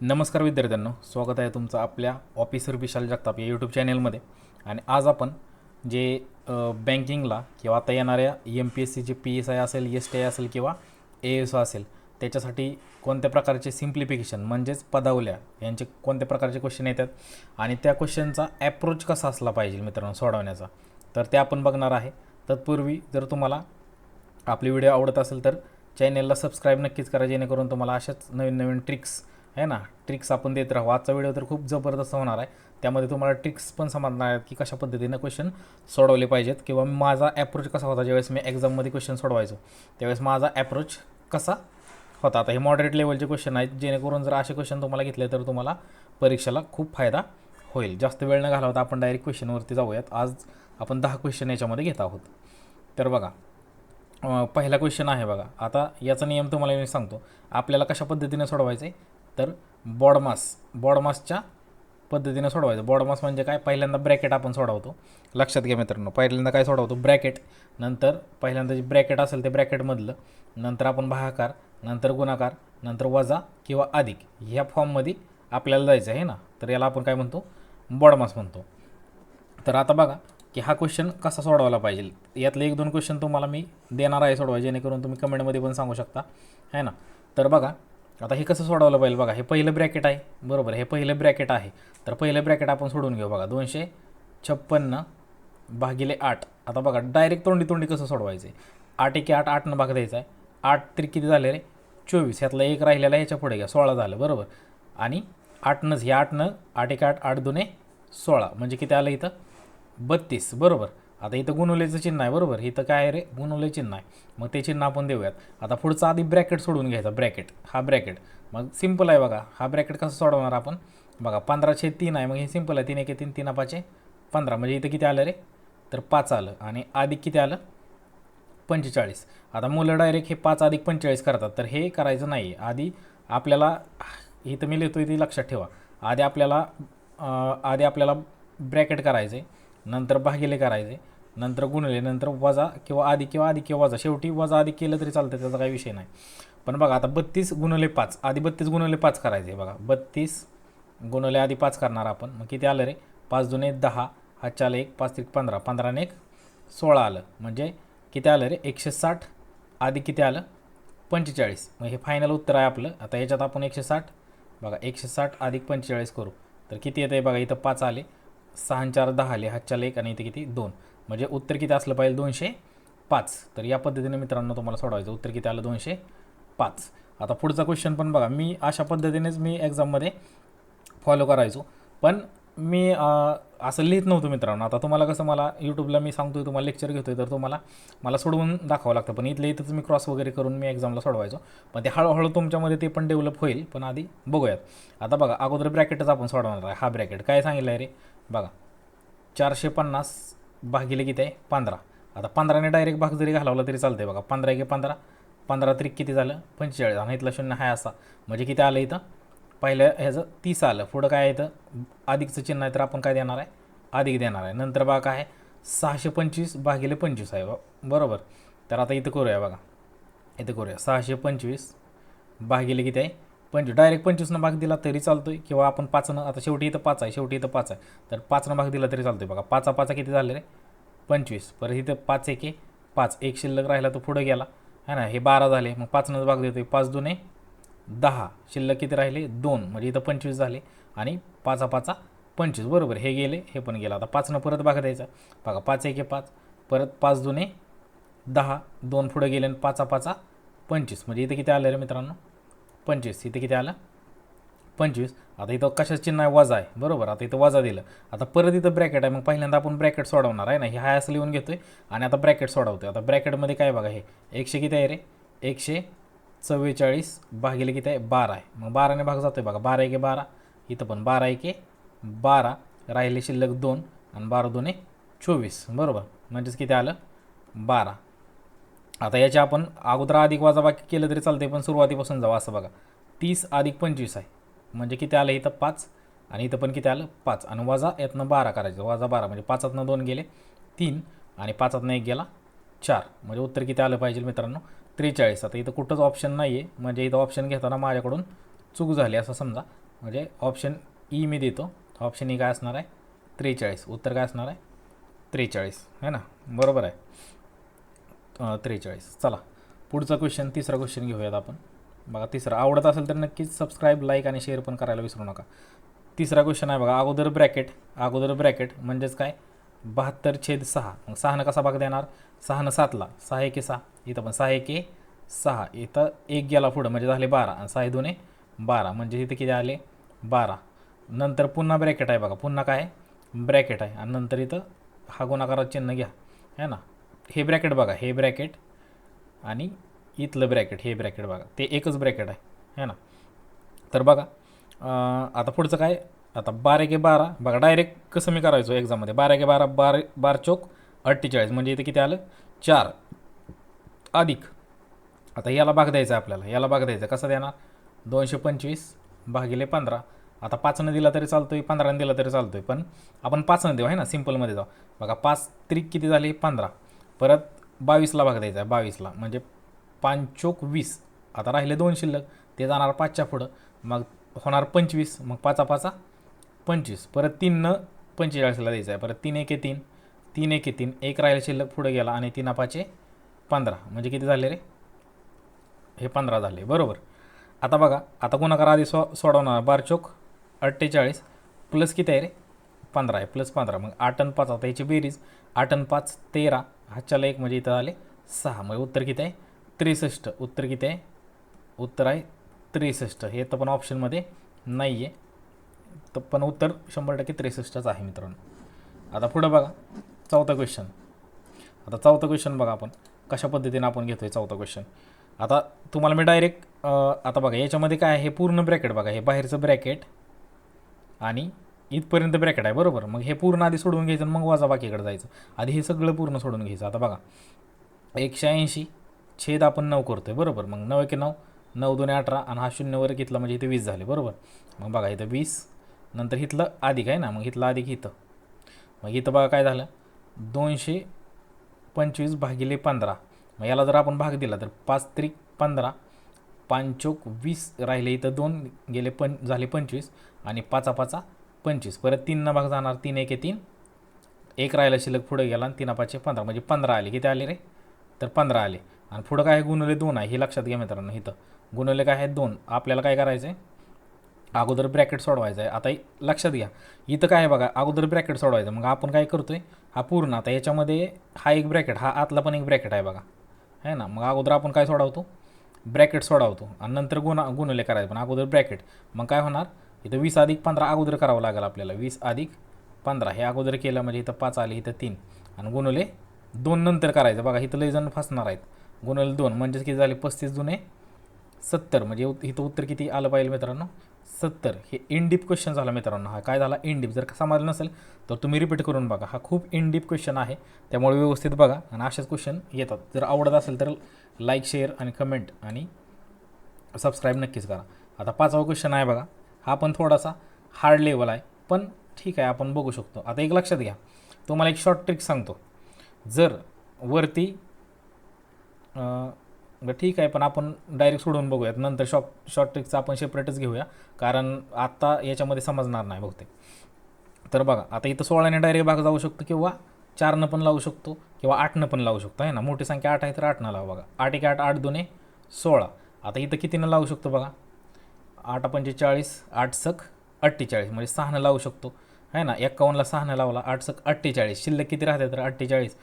नमस्कार विद्यार्थ्यांनो स्वागत आहे तुमचं आपल्या ऑफिसर विशाल जगताप या यूट्यूब चॅनेलमध्ये आणि आज आपण जे बँकिंगला किंवा आता येणाऱ्या एम पी एस सीचे पी एस आय असेल एस टी आय असेल किंवा ए एस असेल त्याच्यासाठी कोणत्या प्रकारचे सिम्प्लिफिकेशन म्हणजेच पदावल्या यांचे कोणत्या प्रकारचे क्वेश्चन येतात? आणि त्या क्वेश्चनचा ॲप्रोच कसा असला पाहिजे मित्रांनो सोडवण्याचा? तर ते आपण बघणार आहे. तत्पूर्वी जर तुम्हाला आपली व्हिडिओ आवडत असेल तर चॅनेलला सबस्क्राईब नक्कीच करा जेणेकरून तुम्हाला अशाच नवीन नवीन ट्रिक्स आहे ना? ट्रिक्स आपण देत राहू. आजचा व्हिडिओ तर खूप जबरदस्त होणार आहे. त्यामध्ये तुम्हाला ट्रिक्स पण समजणार आहेत की कशा पद्धतीनं क्वेश्चन सोडवले पाहिजेत. किंवा माझा ॲप्रोच कसा होता ज्यावेळेस मी एक्झाममध्ये क्वेश्चन सोडवायचो. त्यावेळेस माझा ॲप्रोच कसा होता. आता हे मॉडरेट लेवलचे क्वेश्चन आहेत. जेणेकरून जर असे क्वेश्चन तुम्हाला घेतले तर तुम्हाला परीक्षेला खूप फायदा होईल. जास्त वेळ न घालवता आपण डायरेक्ट क्वेश्चनवरती जाऊयात. आज आपण दहा क्वेश्चन याच्यामध्ये घेत आहोत. तर बघा पहिला क्वेश्चन आहे बघा. आता याचा नियम तुम्हाला मी सांगतो. आपल्याला कशा पद्धतीने सोडवायचं आहे तर बॉडमास बॉडमासच्या पद्धतीने सोडवायचं. बॉडमास म्हणजे काय? पहिल्यांदा ब्रॅकेट आपण सोडवतो. लक्षात घ्या मित्रांनो. पहिल्यांदा काय सोडवतो? ब्रॅकेट. नंतर पहिल्यांदा जे ब्रॅकेट असेल ते ब्रॅकेटमधलं. नंतर आपण भागाकार नंतर गुणाकार नंतर वजा किंवा अधिक ह्या फॉर्ममध्ये आपल्याला जायचं आहे ना? तर याला आपण काय म्हणतो? बॉडमास म्हणतो. तर आता बघा की हा क्वेश्चन कसा सोडवायला पाहिजे? यातले एक दोन क्वेश्चन तुम्हाला मी देणार आहे सोडवा जेणेकरून तुम्ही कमेंटमध्ये पण सांगू शकता. है ना? तर बघा आता हे कसं सोडवलं पाहिजे बघा हे पहिलं ब्रॅकेट आहे. बरोबर हे पहिलं ब्रॅकेट आहे. तर पहिलं ब्रॅकेट आपण सोडून घेऊ बघा. दोनशे छप्पन्न भागिले आठ. आता बघा डायरेक्ट तोंडी तोंडी कसं सोडवायचं आहे आठ एके आठ आठनं भाग द्यायचा आहे. आठ तरी किती झाले रे? चोवीस. ह्यातला एक राहिलेला ह्याच्या पुढे घ्या. सोळा झालं बरोबर. आणि आठनंच हे आठनं आठ एक आठ आठ दोने सोळा. म्हणजे किती आलं इथं? बत्तीस. बरोबर. आता इथं गुणवलेचं चिन्ह आहे बरोबर? इथं काय आहे रे? गुणवले चिन्ह आहे. मग ते चिन्ह आपण देऊयात. आता पुढचं आधी ब्रॅकेट सोडून घ्यायचा ब्रॅकेट. हा ब्रॅकेट. मग सिंपल आहे बघा. हा ब्रॅकेट कसं सोडवणार आपण? बघा पंधराशे तीन आहे. मग हे सिंपल आहे. तीन एके तीन तीन पाचे पंधरा. म्हणजे इथं किती आलं रे? तर पाच आलं. आणि अधिक किती आलं? पंचेचाळीस. आता मुलं डायरेक्ट हे पाच अधिक पंचेचाळीस करतात. तर हे करायचं नाही आधी आपल्याला इथं मी लिहितो ते लक्षात ठेवा. आधी आपल्याला आधी आपल्याला ब्रॅकेट करायचं आहे नंतर भागिले करायचे नंतर गुणले नंतर वजा किंवा आधी किंवा आधी किंवा वजा. शेवटी वजा आधी केलं तरी चालतं त्याचा काही विषय नाही. पण बघा आता बत्तीस गुणले पाच आधी बत्तीस गुणले पाच करायचे बघा. बत्तीस गुणले आधी पाच करणार आपण. मग किती आलं रे? पाच दुने दहा हा चाल एक पाच त्रिक पंधरा. पंधराने एक सोळा आलं. म्हणजे किती आलं रे? एकशे साठ. आधी किती आलं? पंचेचाळीस. मग हे फायनल उत्तर आहे आपलं. आता याच्यात आपण एकशे साठ बघा एकशे साठ अधिक पंचेचाळीस करू. तर किती येतं आहे बघा इथं पाच आले. सहा चार दहा आले. हातच्या एक आणि इथे किती? दोन. म्हणजे उत्तर किती असलं पाहिजे? दोनशे पाच. तर या पद्धतीने मित्रांनो तुम्हाला सोडवायचं. उत्तर किती आलं? दोनशे पाच. आता पुढचा क्वेश्चन पण बघा. मी अशा पद्धतीनेच मी एक्झाममध्ये फॉलो करायचो. पण मी असं लिहित नव्हतं मित्रांनो. आता तुम्हाला कसं मला यूट्यूबला मी सांगतोय तुम्हाला लेक्चर घेतोय तर तुम्हाला मला सोडवून दाखवावं लागतं. पण इथल्या इथंच मी क्रॉस वगैरे करून मी एक्झामला सोडवायचो. पण ते हळूहळू तुमच्यामध्ये ते पण डेव्हलप होईल. पण आधी बघूयात. आता बघा अगोदर ब्रॅकेटच आपण सोडवणार आहे. हा ब्रॅकेट काय सांगितलं आहे रे? बघा चारशे पन्नास भागिले किती आहे? पंधरा. आता पंधराने डायरेक्ट भाग जरी घालवला तरी चालतंय बघा पंधरा एक पंधरा. पंधरा तरी किती झालं? पंचेचाळीस. आणि इथलं शून्य आहे असा. म्हणजे किती आलं इथं? पहिलं ह्याचं तीस आलं. पुढं काय आहे इथं? अधिकचं चिन्ह आहे तर आपण काय देणार आहे? अधिक देणार आहे. नंतर बघा काय आहे? सहाशे पंचवीस भागिले पंचवीस आहे. बरोबर. तर आता इथं करूया बघा. इथं करूया. सहाशे पंचवीस भागिले किती आहे? पंचवीस डायरेक्ट पंचवीसनं भाग दिला तरी चालतोय. किंवा आपण पाचनं आता शेवटी इथं पाच आहे शेवटी इथं पाच आहे. तर पाचनं भाग दिला तरी चालतोय. बघा पाचा पाचा किती झाले रे? पंचवीस. परत इथं पाच एके पाच एक शिल्लक राहिला तो पुढं गेला. है ना? हे बारा झाले. मग पाचनंच भाग देतोय. पाच दोने दहा. शिल्लक किती राहिले? दोन. म्हणजे इथं पंचवीस झाले. आणि पाचा पाचा पंचवीस. बरोबर. हे गेले हे पण गेलं. आता पाचनं परत भाग द्यायचा. बघा पाच एके पाच. परत पाच दुने दहा. दोन पुढं गेले आणि पाचा पाचा पंचवीस. म्हणजे इथं किती आलं रे मित्रांनो? पंचवीस. इथे किती आलं? पंचवीस. आता इथं कशाचं चिन्ह आहे? वजा आहे. बरोबर. आता इथं वजा दिलं. आता परत इथं ब्रॅकेट आहे. मग पहिल्यांदा आपण ब्रॅकेट सोडवणार आहे ना? हे हाय असं लिहून घेतोय. आणि आता ब्रॅकेट सोडवतोय. आता ब्रॅकेटमध्ये काय बघा हे. एकशे किती आहे रे? एकशे चव्वेचाळीस भागिले किती आहे? बारा आहे. मग बाराने भाग जातोय बघा. बारा एके बारा. इथं पण बारा एके बारा. राहिले शिल्लक दोन. आणि बारा दोन चोवीस. बरोबर. म्हणजेच किती आलं? बारा. आता याच्या आपण अगोदर अधिक वजाबाकी केलं तरी चालते पण सुरुवातीपासून जाऊ असं बघा. तीस अधिक पंचवीस आहे. म्हणजे किती आलं इथं? पाच. आणि इथं पण किती आलं? पाच. आणि वजा यातनं बारा करायचं. वजा बारा. म्हणजे पाचातनं दोन गेले. तीन. आणि पाचातनं एक गेला. चार. म्हणजे उत्तर किती आलं पाहिजे मित्रांनो? त्रेचाळीस. आता इथं कुठंच ऑप्शन नाही आहे म्हणजे इथं ऑप्शन घेताना माझ्याकडून चूक झाली असं समजा. म्हणजे ऑप्शन ई e मी देतो. ऑप्शन ई e काय असणार आहे? त्रेचाळीस. उत्तर काय असणार आहे? त्रेचाळीस. है ना? बरोबर आहे. त्रेचाळीस. चला पुढचा क्वेश्चन तिसरा क्वेश्चन घेऊयात आपण. बघा तिसरा. आवडत असेल तर नक्कीच सबस्क्राईब लाईक आणि शेअर पण करायला विसरू नका. तिसरा क्वेश्चन आहे बघा अगोदर ब्रॅकेट अगोदर ब्रॅकेट म्हणजेच काय? बहात्तर छेद सहा. मग सहानं कसा भाग देणार? सहानं सातला. सहा एके सहा. इथं पण सहा एके सहा. इथं एक गेला पुढं म्हणजे झाले बारा. आणि सहा दोन्ही बारा. म्हणजे इथं किती आले? बारा. नंतर पुन्हा ब्रॅकेट आहे बघा. पुन्हा काय? ब्रॅकेट आहे. आणि नंतर इथं हा गुणाकारात चिन्ह घ्या. है ना? हे ब्रॅकेट बघा हे ब्रॅकेट आणि इथलं ब्रॅकेट हे ब्रॅकेट बघा. ते एकच ब्रॅकेट आहे है ना? तर बघा आता पुढचं काय? आता बारा के बारा बघा डायरेक्ट कसं मी करायचो एक्झाममध्ये बारा के बारा बार बार चौक अठ्ठेचाळीस म्हणजे इथे किती आलं? चार. अधिक. आता याला भाग द्यायचा आहे आपल्याला याला भाग द्यायचा. कसा देणार? दोनशे पंचवीस भागिले पंधरा. आता पाचनं दिला तरी चालतो आहे पंधरानं दिला तरी चालतो आहे पण आपण पाचनं देऊ आहे ना? सिम्पलमध्ये जाऊ. बघा पाच त्रिक किती झाले? पंधरा. परत बावीसला भाग द्यायचा आहे बावीसला. म्हणजे पाचोक वीस. आता राहिले दोन शिल्लक. ते जाणार पाचच्या पुढं. मग होणार पंचवीस. मग पाचा पाचा पंचवीस. परत तीननं पंचेचाळीसला द्यायचं आहे. परत तीन एके तीन. तीन एके तीन. एक राहिले शिल्लक पुढे गेला आणि तीन पाचे पंधरा. म्हणजे किती झाले रे? हे पंधरा झाले. बरोबर. आता बघा. आता गुणाकार आधी सो सोडवणार. बार चोक अठ्ठेचाळीस. प्लस किती आहे रे? पंधरा आहे. प्लस पंधरा. मग आठ आणि पाच. आता याची बेरीज. आठ आणि पाच तेरा. हातच्याला एक म्हणजे इथं आले. सहा. म्हणजे उत्तर किती आहे? त्रेसष्ट. उत्तर किती आहे? उत्तर आहे त्रेसष्ट. हे तर पण ऑप्शनमध्ये नाही आहे तर पण उत्तर शंभर टक्के त्रेसष्टच आहे मित्रांनो. आता पुढं बघा. चौथा क्वेश्चन आता चौथा क्वेश्चन बघा आपण. कशा पद्धतीने आपण घेतो आहे चौथा क्वेश्चन आता तुम्हाला मी डायरेक्ट आता बघा याच्यामध्ये काय आहे? पूर्ण ब्रॅकेट बघा. हे बाहेरचं ब्रॅकेट आणि इथपर्यंत ब्रॅकेट आहे बरोबर. मग हे पूर्ण आधी सोडून घ्यायचं आणि मग वाजा बाकीकडे जायचं. आधी हे सगळं पूर्ण सोडून घ्यायचं. आता बघा एकशे ऐंशी छेद आपण नऊ करतोय बरोबर. मग नऊ एके नऊ नऊ दोन अठरा आणि हा शून्यवर घेतला म्हणजे इथे वीस झाले बरोबर. मग बघा इथं वीस नंतर इथलं अधिक आहे ना मग इथलं अधिक इथं. मग इथं बघा काय झालं दोनशे पंचवीस भागिले पंधरा. मग याला जर आपण भाग दिला तर पाच त्रिक पंधरा पांचोक वीस राहिले इथं दोन गेले पं झाले पंचवीस आणि पाचा पाचा पंचवीस. परत तीननं भाग जाणार तीन एक तीन. एक राहिला शिल्लक पुढे गेला आणि तीन पाचशे पंधरा. म्हणजे पंधरा आले. किती आले रे? तर पंधरा आले. आणि पुढं काय आहे? गुणवले दोन आहे. हे लक्षात घ्या मित्रांनो इथं. गुणवले काय आहेत? दोन. आपल्याला काय करायचं आहे अगोदर ब्रॅकेट सोडवायचं आहे आता लक्षात घ्या. इथं काय आहे बघा? अगोदर ब्रॅकेट सोडवायचं. मग आपण काय करतो आहे हा पूर्ण. आता याच्यामध्ये हा एक ब्रॅकेट हा आतला पण एक ब्रॅकेट आहे बघा. आहे ना? मग अगोदर आपण काय सोडवतो? ब्रॅकेट सोडवतो. आणि नंतर गुणा गुणवले करायचं. पण अगोदर ब्रॅकेट. मग काय होणार? इथं वीस अधिक पंधरा अगोदर करावं लागेल आपल्याला. वीस अधिक पंधरा. हे अगोदर केलं म्हणजे इथं पाच आले इथं तीन. आणि गुणवले दोन नंतर करायचं. बघा इथं लय जण फसणार आहेत. गुणवले दोन म्हणजेच किती झाले? पस्तीस जुने सत्तर. म्हणजे उत- इथं उत्तर किती आलं पाहिजे मित्रांनो? सत्तर. हे इनडीप क्वेश्चन झाला मित्रांनो. हा काय झाला? इनडीप जर का समजलं नसेल तर तुम्ही रिपीट करून बघा. हा खूप इनडीप क्वेश्चन आहे. त्यामुळे व्यवस्थित बघा आणि असेच क्वेश्चन येतात. जर आवडत असेल तर लाईक शेअर आणि कमेंट आणि सबस्क्राईब नक्कीच करा. आता पाचवा क्वेश्चन आहे बघा. हा पण थोडासा हार्ड लेवल आहे. पण ठीक आहे आपण बघू शकतो. आता एक लक्षात घ्या. तुम्हाला एक शॉर्ट ट्रिक सांगतो. जर वरती बरं ठीक आहे पण आपण डायरेक्ट सोडून बघूयात. नंतर शॉर्ट शॉर्ट ट्रिकचं आपण सेपरेटच घेऊया. कारण आत्ता याच्यामध्ये समजणार नाही बहुतेक. तर बघा आता इथं सोळाने डायरेक्ट भाग जाऊ शकतो किंवा चारनं पण लावू शकतो किंवा आठनं पण लावू शकतो. आहे ना? मोठी संख्या आठ आहे तर आठनं लावा बघा. आठ एक आठ आठ दोन्ही सोळा. आता इथं कितीनं लावू शकतो बघा? आठ पंचेचाळीस आठ सक अठ्ठेचाळीस. म्हणजे सहानं लावू शकतो. आहे ना? एक्कावन्नला सहानं लावला आठ सक अठ्ठेचाळीस. शिल्लक किती राहते तर अठ्ठेचाळीस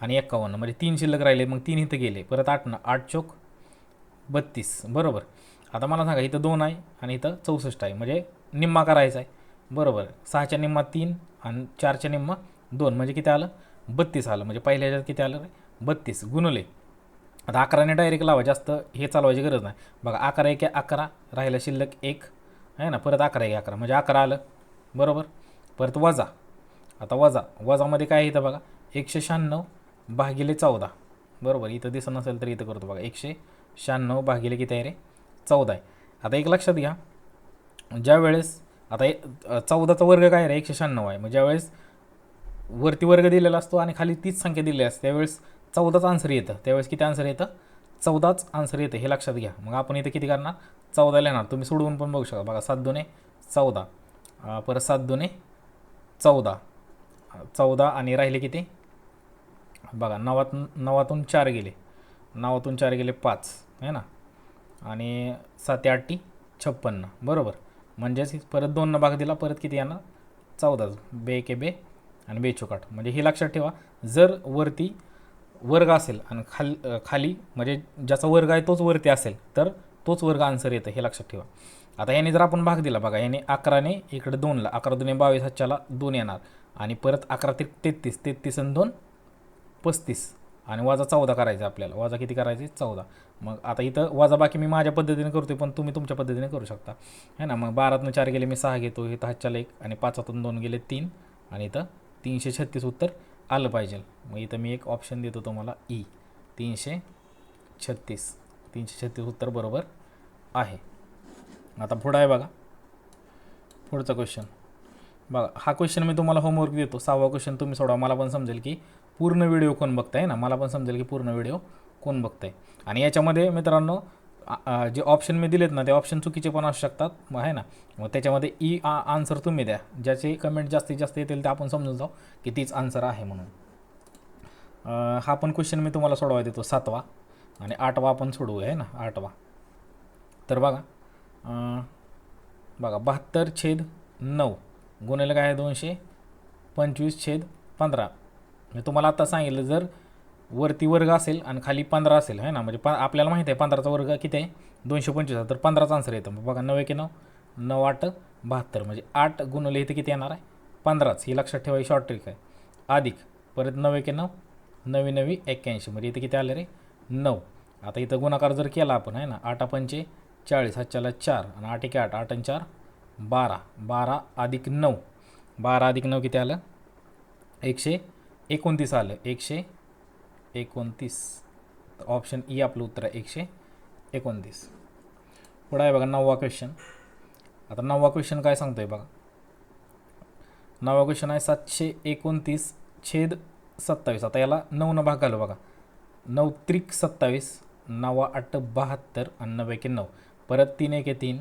आणि एक्कावन्न म्हणजे तीन शिल्लक राहिले मग तीन इथं गेले. परत आठनं आठ चोक बत्तीस. बरोबर? आता मला सांगा इथं दोन आहे आणि इथं चौसष्ट आहे. म्हणजे निम्मा करायचा आहे. बरोबर? सहाच्या निम्मा तीन आणि चारच्या निम्मा दोन. म्हणजे किती आलं? बत्तीस आलं. म्हणजे पहिल्या ह्याच्यात किती आलं रे? बत्तीस. गुणले. आता अकराने डायरेक्ट लावा जास्त हे चालवायची गरज नाही. बघा अकरा एक अकरा राहिलं शिल्लक एक. आहे ना? परत अकरा एक अकरा. म्हणजे अकरा आलं. बरोबर? परत वजा. आता वजा. वजामध्ये काय आहे इथं बघा? एकशे शहाण्णव भागिले चौदा. बरोबर? इथं दिसत नसेल तर इथं करतो बघा. एकशे शहाण्णव भागिले किती आहे रे? चौदा आहे. आता एक लक्षात घ्या. ज्या वेळेस आता हे, चौदाचा वर्ग काय रे? एकशे शहाण्णव आहे. मग ज्यावेळेस वरती वर्ग दिलेला असतो आणि खाली तीच संख्या दिलेली असते त्यावेळेस चौदाच आन्सर येतं. त्यावेळेस किती आन्सर येतं? चौदाच आन्सर येतं. हे लक्षात घ्या. मग आपण इथं किती करणार? चौदा लिहिणार तुम्ही सोडवून पण बघू शकता. बघा सात दोने चौदा. परत सात दोने चौदा. चौदा आणि राहिले किती? बघा नवात नवातून चार गेले. नवातून चार गेले पाच. आहे ना? आणि सात आठी छप्पन्न. बरोबर? म्हणजेच परत दोननं भाग दिला परत किती येणार? चौदाच. बे के बे आणि बेचोकाट म्हणजे हे लक्षात ठेवा. जर वरती वर्ग असेल आणि खाल खाली म्हणजे ज्याचा वर्ग आहे तोच वरती असेल तर तोच वर्ग आन्सर येतं हे लक्षात ठेवा. आता याने जर आपण भाग दिला बघा याने अकराने इकडे दोनला अकरा दोन्ही बावीस हच्च्याला दोन येणार. आणि परत अकरा ते तेहतीस तेहतीस आणि दोन पस्तीस. आणि वाजा चौदा करायचा आपल्याला. वाजा किती करायचे? चौदा. मग आता इथं वाजा बाकी मी माझ्या पद्धतीने करतोय पण तुम्ही तुमच्या पद्धतीने करू शकता. है ना? मग बारातनं चार गेले मी सहा घेतो इथं हच्च्याला एक. आणि पाचातून दोन गेले तीन. आणि इथं तीनशे छत्तीस उत्तर आलं पाहिजे. मग इथं मी एक ऑप्शन देतो तुम्हाला. ई तीनशे छत्तीस. तीनशे छत्तीस उत्तर बरोबर आहे. आता पुढं आहे बघा. पुढचा क्वेश्चन बघा हा क्वेश्चन मी तुम्हाला होमवर्क देतो. सहावा क्वेश्चन तुम्ही सोडा. मला पण समजेल की पूर्ण व्हिडिओ कोण बघताय ना? मला पण समजेल की पूर्ण व्हिडिओ कोण बघताय. आणि याच्यामध्ये मित्रांनो जे ऑप्शन मी दिलेत ना ते ऑप्शन चुकीचे पण असू शकतात. मग आहे ना? मग त्याच्यामध्ये e, ई आन्सर तुम्ही द्या. ज्याचे कमेंट जास्तीत जास्त येतील ते आपण समजून जाऊ की तीच आन्सर आहे म्हणून. हा पण क्वेश्चन मी तुम्हाला सोडवा देतो. सातवा आणि आठवा आपण सोडवूया आहे ना? आठवा. तर बघा बघा बहात्तर छेद नऊ गुन्हेला काय आहे दोनशे? पंचवीस छेद पंधरा. मी तुम्हाला आता सांगितलं जर वरती वर्ग असेल आणि खाली पंधरा असेल आहे ना? म्हणजे प आपल्याला माहिती आहे पंधराचा वर्ग किती आहे? दोनशे पंचवीस तर पंधराचा आन्सर येतं. बघा नऊ एके नऊ नऊ आठ बहात्तर. म्हणजे आठ गुणले इथे किती येणार आहे? पंधराच. ही लक्षात ठेवायची शॉर्ट ट्रिक आहे. अधिक. परत नऊ एके नऊ नवी नवी एक्क्याऐंशी. म्हणजे इथे किती आले रे? नऊ. आता इथं गुणाकार जर केला आपण आहे ना? आठ पंचे चाळीस हातच्याला चार. आणि आठ एके आठ आठ आणि चार बारा. बारा अधिक नऊ. बारा अधिक नऊ किती आलं? एकशे एकोणतीस आलं. एकशे एकोणतीस. ऑप्शन ई e आपलं उत्तर आहे एकशे एकोणतीस. पुढं आहे बघा नववा क्वेश्चन आता नववा क्वेश्चन काय सांगतो आहे बघा. नववा क्वेश्चन आहे सातशे एकोणतीस छेद सत्तावीस. आता याला नऊनं भाग घालू बघा. नऊ त्रिक सत्तावीस नवा आठ बहात्तर आणि नऊ नऊ. परत तीन एके तीन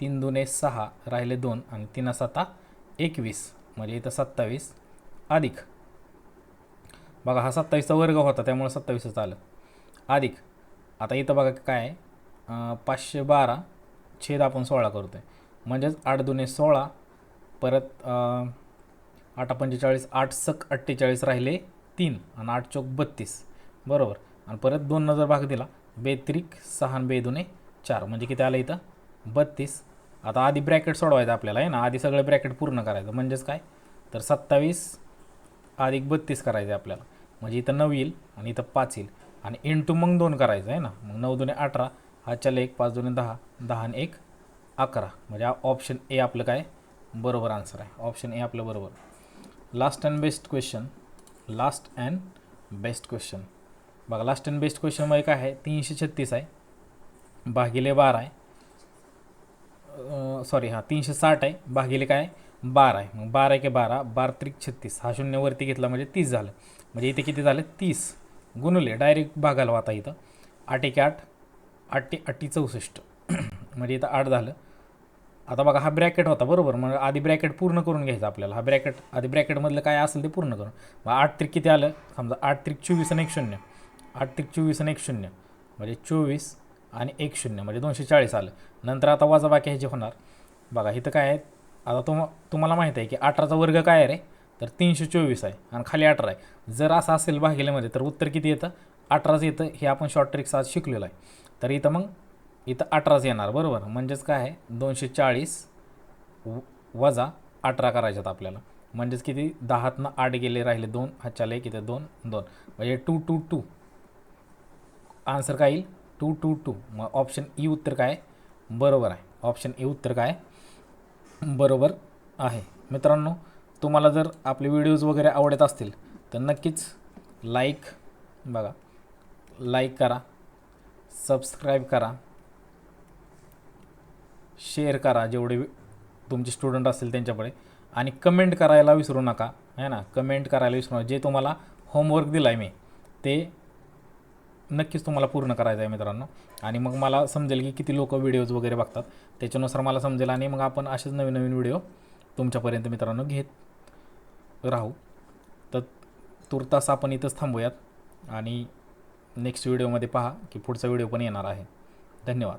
तीन दुने सहा राहिले दोन आणि तीन सता एकवीस. म्हणजे इथं सत्तावीस अधिक बघा हा सत्तावीसचा वर्ग होता त्यामुळे सत्तावीसच आलं. अधिक आता इथं बघा काय पाचशे बारा छेद आपण सोळा करतो आहे म्हणजेच आठ दुने सोळा परत आठ पंचेचाळीस आठ सक अठ्ठेचाळीस राहिले तीन आणि आठ चौक बत्तीस. बरोबर? आणि परत दोन नजर भाग दिला. बेत्रिक सहा आणि बे दुने चार. म्हणजे किती आलं इथं? बत्तीस. आता आधी ब्रॅकेट सोडवायचं आपल्याला आहे ना? आधी सगळं ब्रॅकेट पूर्ण करायचं. म्हणजेच काय? तर सत्तावीस अधिक बत्तीस करायचं आहे आपल्याला. म्हणजे इथं नऊ येईल आणि इथं पाच येईल. आणि इंटू मग दोन करायचं आहे ना? मग नऊ दोन्ही अठरा हा चल एक पाच दोन्ही दहा दहा आणि एक अकरा. म्हणजे ऑप्शन ए आपलं काय? बरोबर आन्सर आहे. ऑप्शन ए आपलं बरोबर. Last and best question last and best question बघा लास्ट अँड बेस्ट क्वेश्चनमध्ये काय आहे? तीनशे छत्तीस आहे. भागिले बारा आहे. सॉरी हां तीनशे साठ आहे. भागिले काय? बारा आहे. मग बारा के बारा बारा त्रिक छत्तीस. हा शून्य वरती घेतला म्हणजे तीस झालं. म्हणजे इथे किती झालं? तीस. गुणले. डायरेक्ट भागाला आता इथं. आठ एके आठ आठ ते अठ्ठी चौसष्ट. म्हणजे इथं आठ झालं. आता बघा हा ब्रॅकेट होता बरोबर? मग आधी ब्रॅकेट पूर्ण करून घ्यायचा आपल्याला. हा ब्रॅकेट आधी ब्रॅकेटमधलं काय असेल ते पूर्ण करून. मग आठ त्रिक किती आलं? समजा आठ त्रिक चोवीस आणि एक शून्य. आठ त्रिक चोवीस आणि एक शून्य. म्हणजे चोवीस आणि एक शून्य. म्हणजे दोनशे चाळीस आलं. नंतर आता वजाबाकी ह्याचे होणार. बघा इथं काय आहे? आता तुम तुम्हाला माहीत आहे की अठराचा वर्ग काय आहे रे? तर तीनशे चोवीस आहे आणि खाली अठरा आहे. जर असं असेल भागिलेमध्ये तर उत्तर किती येतं? अठराच येतं हे आपण शॉर्ट ट्रिक्स आज शिकलेलं आहे. तर इथं मग इथं अठराच येणार बरोबर? म्हणजेच काय आहे? दोनशे चाळीस व- वजा अठरा करायच्यात आपल्याला. म्हणजेच किती? दहातनं आठ गेले राहिले दोन. हातच्याला एक इथं दोन दोन. म्हणजे टू टू टू आन्सर काय येईल? टू टू टू मग ऑप्शन ई e उत्तर काय बरोबर आहे. ऑप्शन ई उत्तर काय बरोबर आहे. मित्रांनो तुम्हाला जर आपले व्हिडिओज वगैरे आवडत असतील तर नक्कीच लाईक बघा. लाईक करा सबस्क्राईब करा शेअर करा जेवढे वि- तुमचे स्टुडंट असतील त्यांच्याकडे. आणि कमेंट करायला विसरू नका है ना? कमेंट करायला विसरू नका. जे तुम्हाला होमवर्क दिला आहे मी ते नक्कीच तुम्हाला पूर्ण करायचं आहे मित्रांनो. आणि मग मला समजेल की किती लोक व्हिडिओज वगैरे बघतात. त्याच्यानुसार मला समजेल आणि मग आपण असेच नवीन नवीन व्हिडिओ तुमच्यापर्यंत मित्रांनो घेत राहू. तर तुर्तास आपण इथंच थांबूयात आणि नेक्स्ट व्हिडिओमध्ये पहा की पुढचा व्हिडिओ पण येणार आहे. धन्यवाद.